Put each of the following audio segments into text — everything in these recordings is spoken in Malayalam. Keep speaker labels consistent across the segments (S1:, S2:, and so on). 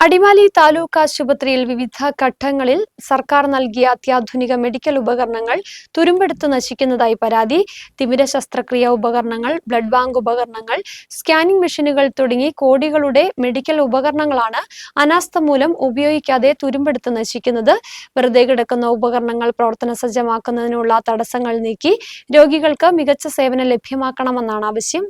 S1: അടിമാലി താലൂക്ക് ആശുപത്രിയിൽ വിവിധ ഘട്ടങ്ങളിൽ സർക്കാർ നൽകിയ അത്യാധുനിക മെഡിക്കൽ ഉപകരണങ്ങൾ തുരുമ്പെടുത്ത് നശിക്കുന്നതായി പരാതി. തിമിര ശസ്ത്രക്രിയ ഉപകരണങ്ങൾ ബ്ലഡ് ബാങ്ക് ഉപകരണങ്ങൾ സ്കാനിംഗ് മെഷീനുകൾ തുടങ്ങി കോടികളുടെ മെഡിക്കൽ ഉപകരണങ്ങളാണ് അനാസ്ഥ മൂലം ഉപയോഗിക്കാതെ തുരുമ്പെടുത്ത് നശിക്കുന്നത്. വെറുതെ കിടക്കുന്ന ഉപകരണങ്ങൾ പ്രവർത്തന സജ്ജമാക്കുന്നതിനുള്ള തടസ്സങ്ങൾ നീക്കി രോഗികൾക്ക് മികച്ച സേവനം ലഭ്യമാക്കണമെന്നാണ് ആവശ്യം.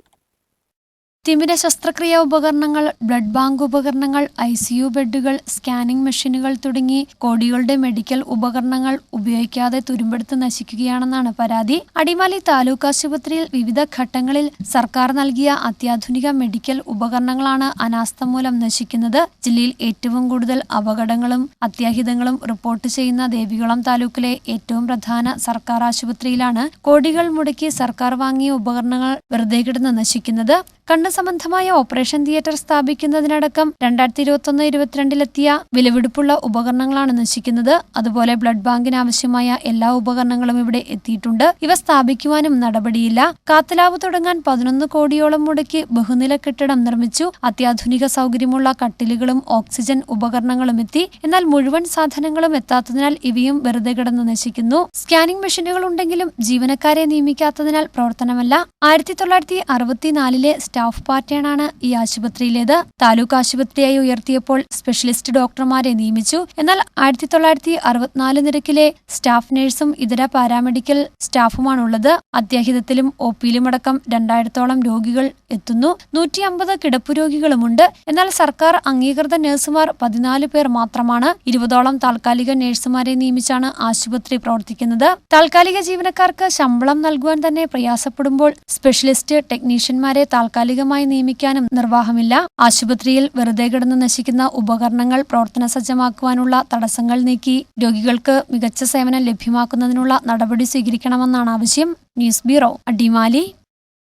S1: തിമിര ശസ്ത്രക്രിയ ഉപകരണങ്ങൾ ബ്ലഡ് ബാങ്ക് ഉപകരണങ്ങൾ ഐ സിയു ബെഡുകൾ സ്കാനിംഗ് മെഷീനുകൾ തുടങ്ങി കോടികളുടെ മെഡിക്കൽ ഉപകരണങ്ങൾ ഉപയോഗിക്കാതെ തുരുമ്പെടുത്ത് നശിക്കുകയാണെന്നാണ് പരാതി. അടിമാലി താലൂക്ക് ആശുപത്രിയിൽ വിവിധ ഘട്ടങ്ങളിൽ സർക്കാർ നൽകിയ അത്യാധുനിക മെഡിക്കൽ ഉപകരണങ്ങളാണ് അനാസ്ഥ മൂലം നശിക്കുന്നത്. ജില്ലയിൽ ഏറ്റവും കൂടുതൽ അപകടങ്ങളും അത്യാഹിതങ്ങളും റിപ്പോർട്ട് ചെയ്യുന്ന ദേവികുളം താലൂക്കിലെ ഏറ്റവും പ്രധാന സർക്കാർ ആശുപത്രിയിലാണ്. കോടികൾ മുടക്കി സർക്കാർ വാങ്ങിയ ഉപകരണങ്ങൾ വെറുതെ കിടന്ന് നശിക്കുന്നത്. കണ്ണ് സംബന്ധമായ ഓപ്പറേഷൻ തിയേറ്റർ സ്ഥാപിക്കുന്നതിനടക്കം രണ്ടായിരത്തി ഇരുപത്തൊന്ന് ഇരുപത്തിരണ്ടിലെത്തിയ വിലപിടിപ്പുള്ള ഉപകരണങ്ങളാണ് നശിക്കുന്നത്. അതുപോലെ ബ്ലഡ് ബാങ്കിന് ആവശ്യമായ എല്ലാ ഉപകരണങ്ങളും ഇവിടെ എത്തിയിട്ടുണ്ട്. ഇവ സ്ഥാപിക്കുവാനും നടപടിയില്ല. കാത്തലാവ് തുടങ്ങാൻ പതിനൊന്ന് കോടിയോളം മുടക്കി ബഹുനില കെട്ടിടം നിർമ്മിച്ചു. അത്യാധുനിക സൗകര്യമുള്ള കട്ടിലുകളും ഓക്സിജൻ ഉപകരണങ്ങളും എത്തി. എന്നാൽ മുഴുവൻ സാധനങ്ങളും എത്താത്തതിനാൽ ഇവയും വെറുതെ കിടന്ന് നശിക്കുന്നു. സ്കാനിംഗ് മെഷീനുകൾ ഉണ്ടെങ്കിലും ജീവനക്കാരെ നിയമിക്കാത്തതിനാൽ പ്രവർത്തനമല്ല. ആയിരത്തി തൊള്ളായിരത്തി അറുപത്തിനാലിലെ സ്റ്റാഫ് പാറ്റേണാണ് ഈ ആശുപത്രിയിലേത്. താലൂക്ക് ആശുപത്രിയായി ഉയർത്തിയപ്പോൾ സ്പെഷ്യലിസ്റ്റ് ഡോക്ടർമാരെ നിയമിച്ചു. എന്നാൽ ആയിരത്തി തൊള്ളായിരത്തി അറുപത്തിനാല് നിരക്കിലെ സ്റ്റാഫ് നഴ്സും ഇതര പാരാമെഡിക്കൽ സ്റ്റാഫുമാണുള്ളത്. അത്യാഹിതത്തിലും ഒ പിയിലുമടക്കം രണ്ടായിരത്തോളം രോഗികൾ എത്തുന്നു. നൂറ്റി അമ്പത് കിടപ്പു രോഗികളുമുണ്ട്. എന്നാൽ സർക്കാർ അംഗീകൃത നഴ്സുമാർ പതിനാല് പേർ മാത്രമാണ്. ഇരുപതോളം താൽക്കാലിക നഴ്സുമാരെ നിയമിച്ചാണ് ആശുപത്രി പ്രവർത്തിക്കുന്നത്. താൽക്കാലിക ജീവനക്കാർക്ക് ശമ്പളം നൽകുവാൻ തന്നെ പ്രയാസപ്പെടുമ്പോൾ സ്പെഷ്യലിസ്റ്റ് ടെക്നീഷ്യന്മാരെ താൽക്കാലികമായി നിയമിക്കാനും നിർവാഹമില്ല. ആശുപത്രിയിൽ വെറുതെ കിടന്ന് നശിക്കുന്ന ഉപകരണങ്ങൾ പ്രവർത്തന സജ്ജമാക്കുവാനുള്ള തടസ്സങ്ങൾ നീക്കി രോഗികൾക്ക് മികച്ച സേവനം ലഭ്യമാക്കുന്നതിനുള്ള നടപടി സ്വീകരിക്കണമെന്നാണ് ആവശ്യം. News bureau Adimali.